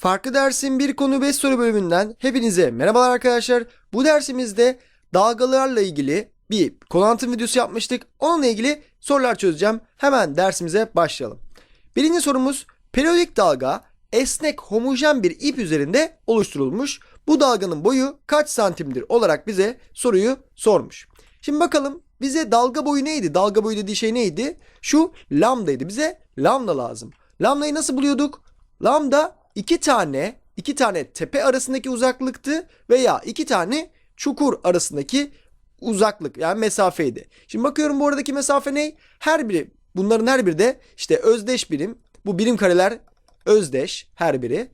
Farklı dersin bir konu 5 soru bölümünden hepinize merhabalar arkadaşlar. Bu dersimizde dalgalarla ilgili bir konu anlatım videosu yapmıştık. Onunla ilgili sorular çözeceğim. Hemen dersimize başlayalım. Birinci sorumuz periyodik dalga esnek homojen bir ip üzerinde oluşturulmuş. Bu dalganın boyu kaç santimdir olarak bize soruyu sormuş. Şimdi bakalım bize dalga boyu neydi? Dalga boyu dediği şey neydi? Şu lambdaydı. Bize lambda lazım. Lambdayı nasıl buluyorduk? Lambda iki tane iki tane tepe arasındaki uzaklıktı veya iki tane çukur arasındaki uzaklık yani mesafeydi. Şimdi bakıyorum bu aradaki mesafe ne? Her biri bunların her biri de işte özdeş birim. Bu birim kareler özdeş her biri.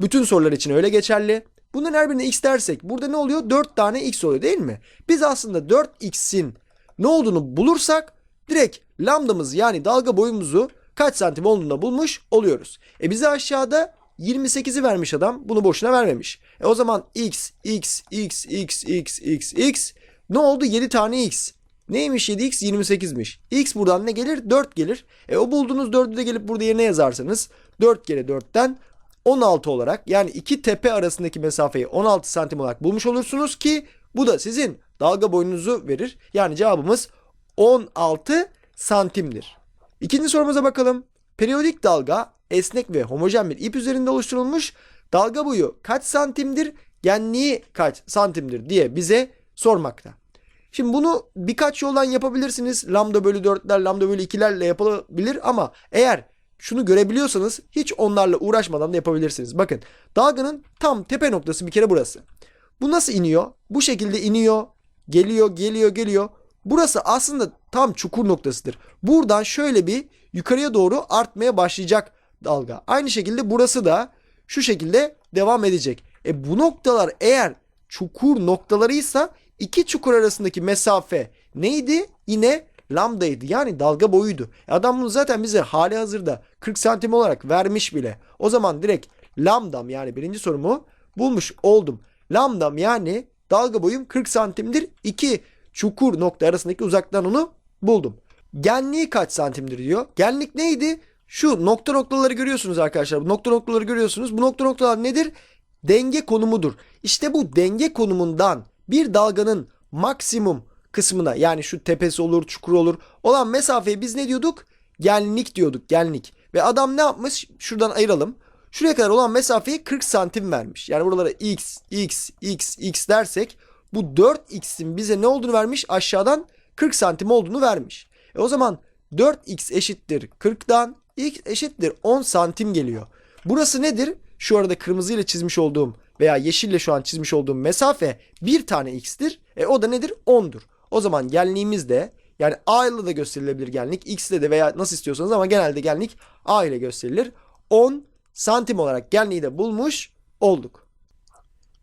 Bütün sorular için öyle geçerli. Bunların her birine x dersek burada ne oluyor? 4 tane x oluyor değil mi? Biz aslında 4x'in ne olduğunu bulursak direkt lambdamız yani dalga boyumuzu kaç santim olduğunu bulmuş oluyoruz. E bize aşağıda 28'i vermiş adam. Bunu boşuna vermemiş. E o zaman x, x, x, x, x, x, x. Ne oldu? 7 tane x. Neymiş 7x? 28'miş. X buradan ne gelir? 4 gelir. E o bulduğunuz 4'ü de gelip burada yerine yazarsanız 4 kere 4'ten 16 olarak yani iki tepe arasındaki mesafeyi 16 santim olarak bulmuş olursunuz ki bu da sizin dalga boyunuzu verir. Yani cevabımız 16 santimdir. İkinci sorumuza bakalım. Periyodik dalga esnek ve homojen bir ip üzerinde oluşturulmuş. Dalga boyu kaç santimdir? Genliği kaç santimdir diye bize sormakta. Şimdi bunu birkaç yoldan yapabilirsiniz. Lambda bölü 4'ler, lambda bölü 2'lerle yapılabilir ama eğer şunu görebiliyorsanız hiç onlarla uğraşmadan da yapabilirsiniz. Bakın dalganın tam tepe noktası bir kere burası. Bu nasıl iniyor? Bu şekilde iniyor, geliyor, geliyor, geliyor. Burası aslında tam çukur noktasıdır. Buradan şöyle bir yukarıya doğru artmaya başlayacak dalga. Aynı şekilde burası da şu şekilde devam edecek. E bu noktalar eğer çukur noktalarıysa iki çukur arasındaki mesafe neydi? Yine lambdaydı. Yani dalga boyuydu. E adam bunu zaten bize hali hazırda 40 santim olarak vermiş bile. O zaman direkt lambdam yani birinci sorumu bulmuş oldum. Lambdam yani dalga boyum 40 santimdir. İki çukur nokta arasındaki uzaktan onu buldum. Genliği kaç santimdir diyor. Genlik neydi? Şu nokta noktaları görüyorsunuz arkadaşlar. Bu nokta noktaları görüyorsunuz. Bu nokta noktalar nedir? Denge konumudur. İşte bu denge konumundan bir dalganın maksimum kısmına yani şu tepesi olur, çukur olur olan mesafeyi biz ne diyorduk? Genlik diyorduk, genlik. Ve adam ne yapmış? Şuradan ayıralım. Şuraya kadar olan mesafeyi 40 santim vermiş. Yani buralara x, x, x, x dersek bu 4x'in bize ne olduğunu vermiş? Aşağıdan 40 santim olduğunu vermiş. E o zaman 4x eşittir 40'dan x eşittir 10 santim geliyor. Burası nedir? Şu arada kırmızıyla çizmiş olduğum veya yeşille şu an çizmiş olduğum mesafe bir tane x'tir. E o da nedir? 10'dur. O zaman genliğimiz de yani a ile de gösterilebilir genlik. X ile de veya nasıl istiyorsanız ama genelde genlik a ile gösterilir. 10 santim olarak genliği de bulmuş olduk.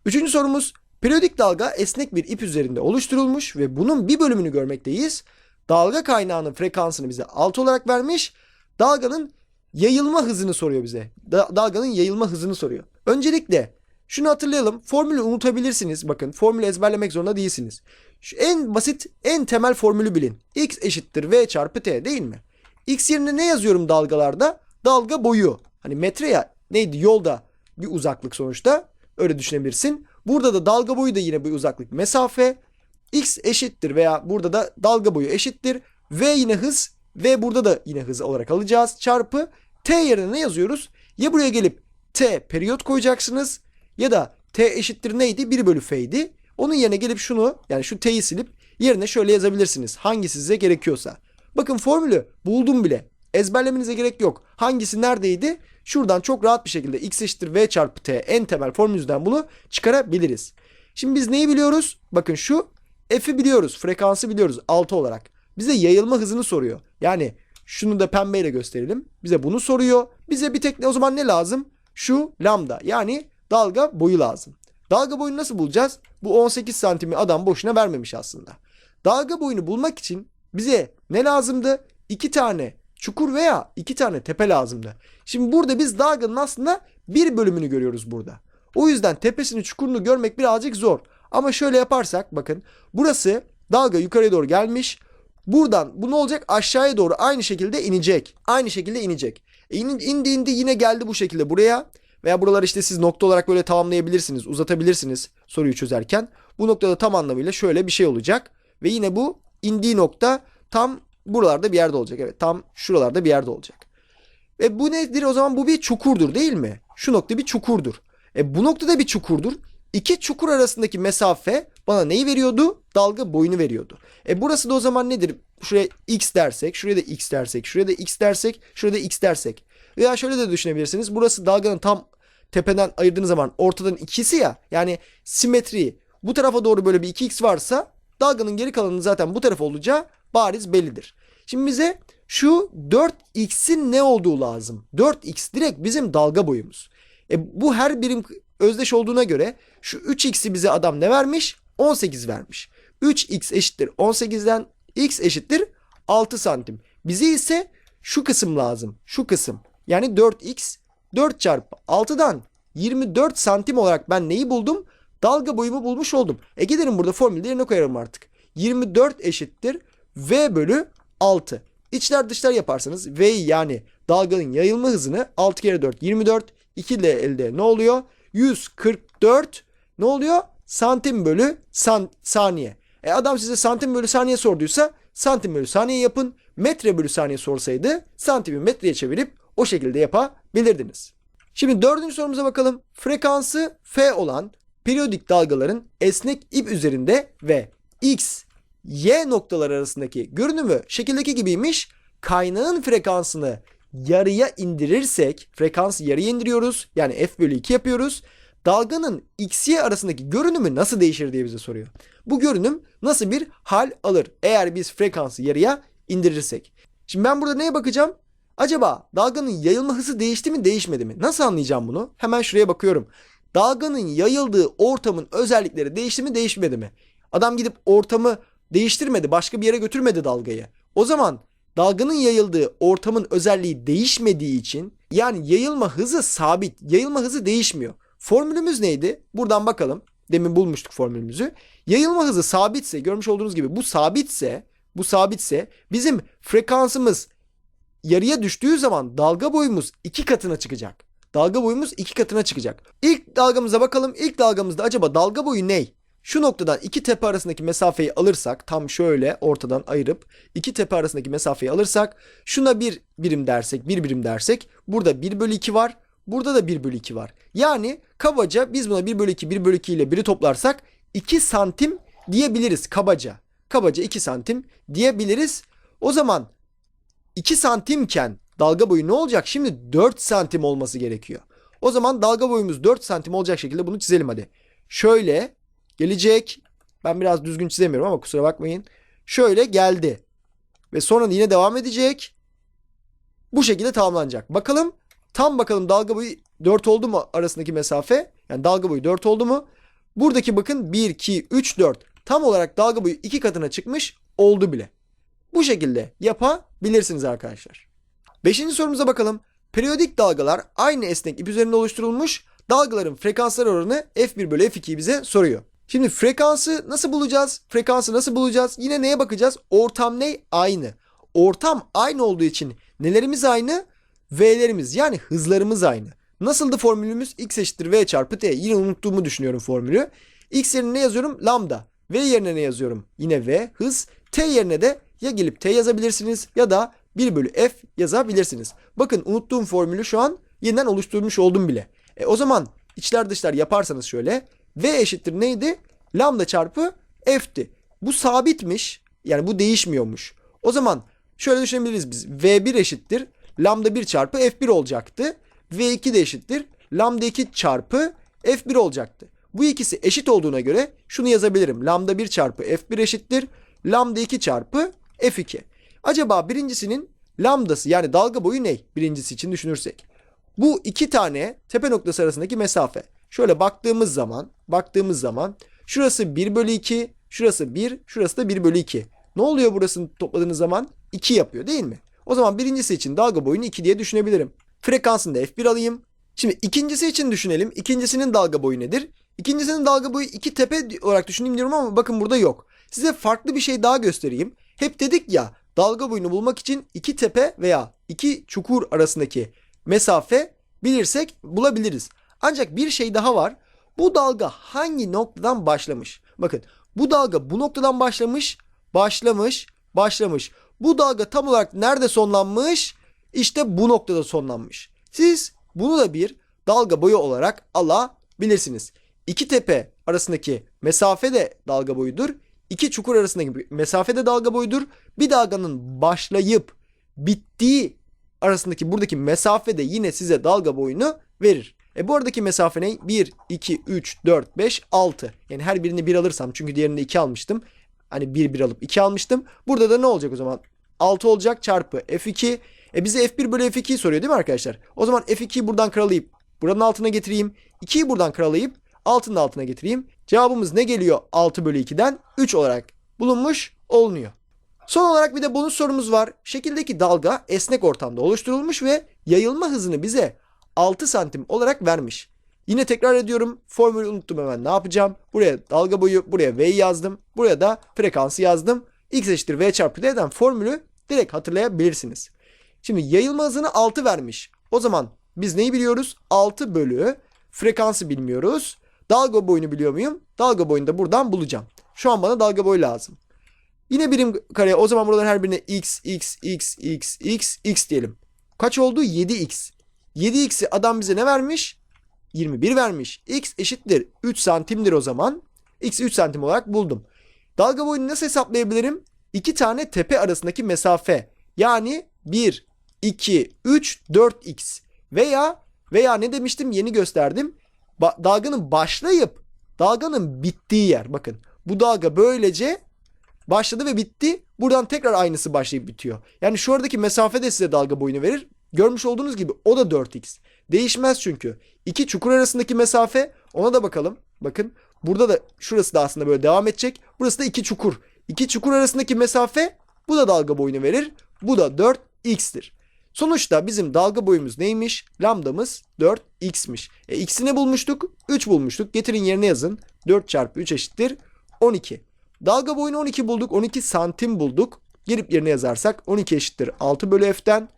Üçüncü sorumuz periyodik dalga esnek bir ip üzerinde oluşturulmuş ve bunun bir bölümünü görmekteyiz. Dalga kaynağının frekansını bize 6 olarak vermiş. Dalganın yayılma hızını soruyor bize. Da- dalganın yayılma hızını soruyor. Öncelikle şunu hatırlayalım. Formülü unutabilirsiniz. Bakın formülü ezberlemek zorunda değilsiniz. Şu en basit, en temel formülü bilin. X eşittir V çarpı T değil mi? X yerine ne yazıyorum dalgalarda? Dalga boyu. Hani metre ya neydi yolda bir uzaklık sonuçta. Öyle düşünebilirsin. Burada da dalga boyu da yine bir uzaklık mesafe. X eşittir veya burada da dalga boyu eşittir. V yine hız ve burada da yine hız olarak alacağız. Çarpı T yerine ne yazıyoruz? Ya buraya gelip T periyot koyacaksınız ya da T eşittir neydi? 1 bölü F'ydi. Onun yerine gelip şunu yani şu T'yi silip yerine şöyle yazabilirsiniz. Hangisi size gerekiyorsa. Bakın formülü buldum bile. Ezberlemenize gerek yok. Hangisi neredeydi? Şuradan çok rahat bir şekilde x eşittir v çarpı t en temel formülümüzden bunu çıkarabiliriz. Şimdi biz neyi biliyoruz? Bakın şu f'i biliyoruz. Frekansı biliyoruz 6 olarak. Bize yayılma hızını soruyor. Yani şunu da pembeyle gösterelim. Bize bunu soruyor. Bize bir tek o zaman ne lazım? Şu lambda yani dalga boyu lazım. Dalga boyunu nasıl bulacağız? Bu 18 santimi adam boşuna vermemiş aslında. Dalga boyunu bulmak için bize ne lazımdı? İki tane çukur veya iki tane tepe lazımdı. Şimdi burada biz dalganın aslında bir bölümünü görüyoruz burada. O yüzden tepesini çukurunu görmek birazcık zor. Ama şöyle yaparsak bakın burası dalga yukarıya doğru gelmiş. Buradan bu ne olacak? Aşağıya doğru aynı şekilde inecek. Aynı şekilde inecek. E indi indi yine geldi bu şekilde buraya. Veya buraları işte siz nokta olarak böyle tamamlayabilirsiniz, uzatabilirsiniz soruyu çözerken. Bu noktada tam anlamıyla şöyle bir şey olacak. Ve yine bu indiği nokta tam buralarda bir yerde olacak. Evet tam şuralarda bir yerde olacak. E bu nedir o zaman bu bir çukurdur değil mi? Şu nokta bir çukurdur. E bu noktada bir çukurdur. İki çukur arasındaki mesafe bana neyi veriyordu? Dalga boyunu veriyordu. E burası da o zaman nedir? Şuraya x dersek, şuraya da x dersek, şuraya da x dersek, şuraya da x dersek. Veya şöyle de düşünebilirsiniz. Burası dalganın tam tepeden ayırdığınız zaman ortadan ikisi ya. Yani simetri bu tarafa doğru böyle bir 2x varsa dalganın geri kalanının zaten bu tarafa olacağı bariz bellidir. Şimdi bize şu 4x'in ne olduğu lazım. 4x direkt bizim dalga boyumuz. E bu her birim özdeş olduğuna göre şu 3x'i bize adam ne vermiş? 18 vermiş. 3x eşittir 18'den x eşittir 6 santim. Bize ise şu kısım lazım. Şu kısım. Yani 4x 4 çarpı 6'dan 24 santim olarak ben neyi buldum? Dalga boyumu bulmuş oldum. E giderim burada formülde yerine koyarım artık. 24 eşittir v bölü 6. İçler dışlar yaparsanız v yani dalganın yayılma hızını 6 kere 4 24 2 ile elde ne oluyor? 144 ne oluyor? Santim bölü san, saniye. E adam size santim bölü saniye sorduysa santim bölü saniye yapın. Metre bölü saniye sorsaydı santimi metreye çevirip o şekilde yapabilirdiniz. Şimdi dördüncü sorumuza bakalım. Frekansı F olan periyodik dalgaların esnek ip üzerinde ve X, Y noktalar arasındaki görünümü şekildeki gibiymiş. Kaynağın frekansını yarıya indirirsek, frekansı yarıya indiriyoruz. Yani F bölü 2 yapıyoruz. Dalganın X, Y arasındaki görünümü nasıl değişir diye bize soruyor. Bu görünüm nasıl bir hal alır eğer biz frekansı yarıya indirirsek. Şimdi ben burada neye bakacağım? Acaba dalganın yayılma hızı değişti mi değişmedi mi? Nasıl anlayacağım bunu? Hemen şuraya bakıyorum. Dalganın yayıldığı ortamın özellikleri değişti mi değişmedi mi? Adam gidip ortamı değiştirmedi, başka bir yere götürmedi dalgayı. O zaman dalganın yayıldığı ortamın özelliği değişmediği için yani yayılma hızı sabit, yayılma hızı değişmiyor. Formülümüz neydi? Buradan bakalım. Demin bulmuştuk formülümüzü. Yayılma hızı sabitse, görmüş olduğunuz gibi bu sabitse, bu sabitse bizim frekansımız yarıya düştüğü zaman dalga boyumuz iki katına çıkacak. Dalga boyumuz iki katına çıkacak. İlk dalgamıza bakalım. İlk dalgamızda acaba dalga boyu ne? Şu noktadan iki tepe arasındaki mesafeyi alırsak tam şöyle ortadan ayırıp iki tepe arasındaki mesafeyi alırsak şuna bir birim dersek bir birim dersek burada 1 bölü 2 var. Burada da 1 bölü 2 var. Yani kabaca biz buna 1 bölü 2 1 bölü 2 ile 1'i toplarsak 2 santim diyebiliriz kabaca. Kabaca 2 santim diyebiliriz. O zaman 2 santimken dalga boyu ne olacak? Şimdi 4 santim olması gerekiyor. O zaman dalga boyumuz 4 santim olacak şekilde bunu çizelim hadi. Şöyle gelecek. Ben biraz düzgün çizemiyorum ama kusura bakmayın. Şöyle geldi. Ve sonra yine devam edecek. Bu şekilde tamamlanacak. Bakalım tam bakalım dalga boyu 4 oldu mu arasındaki mesafe? Yani dalga boyu 4 oldu mu? Buradaki bakın 1, 2, 3, 4. Tam olarak dalga boyu 2 katına çıkmış oldu bile. Bu şekilde yapabilirsiniz arkadaşlar. Beşinci sorumuza bakalım. Periyodik dalgalar aynı esnek ip üzerinde oluşturulmuş. Dalgaların frekansları oranı F1 bölü F2'yi bize soruyor. Şimdi frekansı nasıl bulacağız? Frekansı nasıl bulacağız? Yine neye bakacağız? Ortam ne? Aynı. Ortam aynı olduğu için nelerimiz aynı? V'lerimiz yani hızlarımız aynı. Nasıldı formülümüz? X eşittir V çarpı T. Yine unuttuğumu düşünüyorum formülü. X yerine ne yazıyorum? Lambda. V yerine ne yazıyorum? Yine V hız. T yerine de ya gelip T yazabilirsiniz ya da 1 bölü F yazabilirsiniz. Bakın unuttuğum formülü şu an yeniden oluşturmuş oldum bile. E o zaman içler dışlar yaparsanız şöyle V eşittir neydi? Lambda çarpı F'ti. Bu sabitmiş. Yani bu değişmiyormuş. O zaman şöyle düşünebiliriz biz. V1 eşittir. Lambda 1 çarpı F1 olacaktı. V2 de eşittir. Lambda 2 çarpı F1 olacaktı. Bu ikisi eşit olduğuna göre şunu yazabilirim. Lambda 1 çarpı F1 eşittir. Lambda 2 çarpı F2. Acaba birincisinin lambdası yani dalga boyu ne? Birincisi için düşünürsek. Bu iki tane tepe noktası arasındaki mesafe. Şöyle baktığımız zaman, baktığımız zaman şurası 1 bölü 2, şurası 1, şurası da 1 bölü 2. Ne oluyor burasını topladığınız zaman? 2 yapıyor değil mi? O zaman birincisi için dalga boyunu 2 diye düşünebilirim. Frekansını da F1 alayım. Şimdi ikincisi için düşünelim. İkincisinin dalga boyu nedir? İkincisinin dalga boyu iki tepe olarak düşüneyim diyorum ama bakın burada yok. Size farklı bir şey daha göstereyim. Hep dedik ya dalga boyunu bulmak için iki tepe veya iki çukur arasındaki mesafe bilirsek bulabiliriz. Ancak bir şey daha var. Bu dalga hangi noktadan başlamış? Bakın bu dalga bu noktadan başlamış, başlamış, başlamış. Bu dalga tam olarak nerede sonlanmış? İşte bu noktada sonlanmış. Siz bunu da bir dalga boyu olarak alabilirsiniz. İki tepe arasındaki mesafe de dalga boyudur. İki çukur arasındaki mesafe de dalga boyudur. Bir dalganın başlayıp bittiği arasındaki buradaki mesafe de yine size dalga boyunu verir. E bu aradaki mesafe ne? 1, 2, 3, 4, 5, 6. Yani her birini 1 alırsam çünkü diğerinde 2 almıştım. Hani 1, 1 alıp 2 almıştım. Burada da ne olacak o zaman? 6 olacak çarpı F2. E bize F1 bölü F2'yi soruyor değil mi arkadaşlar? O zaman F2'yi buradan karalayıp buranın altına getireyim. 2'yi buradan karalayıp altının altına getireyim. Cevabımız ne geliyor 6 bölü 2'den? 3 olarak bulunmuş olunuyor. Son olarak bir de bonus sorumuz var. Şekildeki dalga esnek ortamda oluşturulmuş ve yayılma hızını bize 6 santim olarak vermiş. Yine tekrar ediyorum. Formülü unuttum hemen ne yapacağım? Buraya dalga boyu, buraya V yazdım. Buraya da frekansı yazdım. X eşittir V çarpı D'den formülü direkt hatırlayabilirsiniz. Şimdi yayılma hızını 6 vermiş. O zaman biz neyi biliyoruz? 6 bölü frekansı bilmiyoruz. Dalga boyunu biliyor muyum? Dalga boyunu da buradan bulacağım. Şu an bana dalga boyu lazım. Yine birim kare. O zaman buradan her birine x, x, x, x, x, x diyelim. Kaç oldu? 7x. 7x'i adam bize ne vermiş? 21 vermiş. x eşittir 3 santimdir o zaman. x 3 santim olarak buldum. Dalga boyunu nasıl hesaplayabilirim? İki tane tepe arasındaki mesafe. Yani 1, 2, 3, 4x. Veya veya ne demiştim yeni gösterdim. Ba- dalganın başlayıp dalganın bittiği yer. Bakın bu dalga böylece başladı ve bitti. Buradan tekrar aynısı başlayıp bitiyor. Yani şu aradaki mesafe de size dalga boyunu verir. Görmüş olduğunuz gibi o da 4x. Değişmez çünkü. İki çukur arasındaki mesafe ona da bakalım. Bakın burada da şurası da aslında böyle devam edecek. Burası da iki çukur. İki çukur arasındaki mesafe bu da dalga boyunu verir. Bu da 4x'tir. Sonuçta bizim dalga boyumuz neymiş? Lambdamız 4x'miş. E x'i ne bulmuştuk? 3 bulmuştuk. Getirin yerine yazın. 4 çarpı 3 eşittir 12. Dalga boyunu 12 bulduk. 12 santim bulduk. Girip yerine yazarsak 12 eşittir 6 bölü f'ten.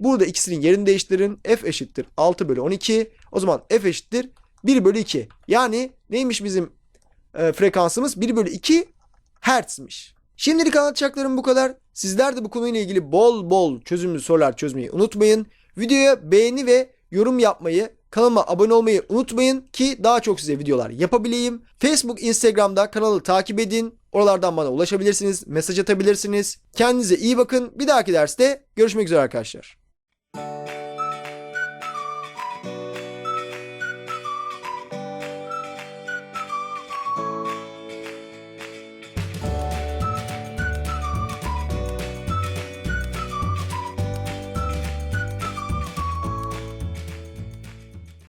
Burada ikisinin yerini değiştirin. F eşittir 6 bölü 12. O zaman F eşittir 1 bölü 2. Yani neymiş bizim e, frekansımız? 1 bölü 2 Hertz'miş. Şimdilik anlatacaklarım bu kadar. Sizler de bu konuyla ilgili bol bol çözümlü sorular çözmeyi unutmayın. Videoya beğeni ve yorum yapmayı, kanalıma abone olmayı unutmayın ki daha çok size videolar yapabileyim. Facebook, Instagram'da kanalı takip edin. Oralardan bana ulaşabilirsiniz, mesaj atabilirsiniz. Kendinize iyi bakın. Bir dahaki derste görüşmek üzere arkadaşlar.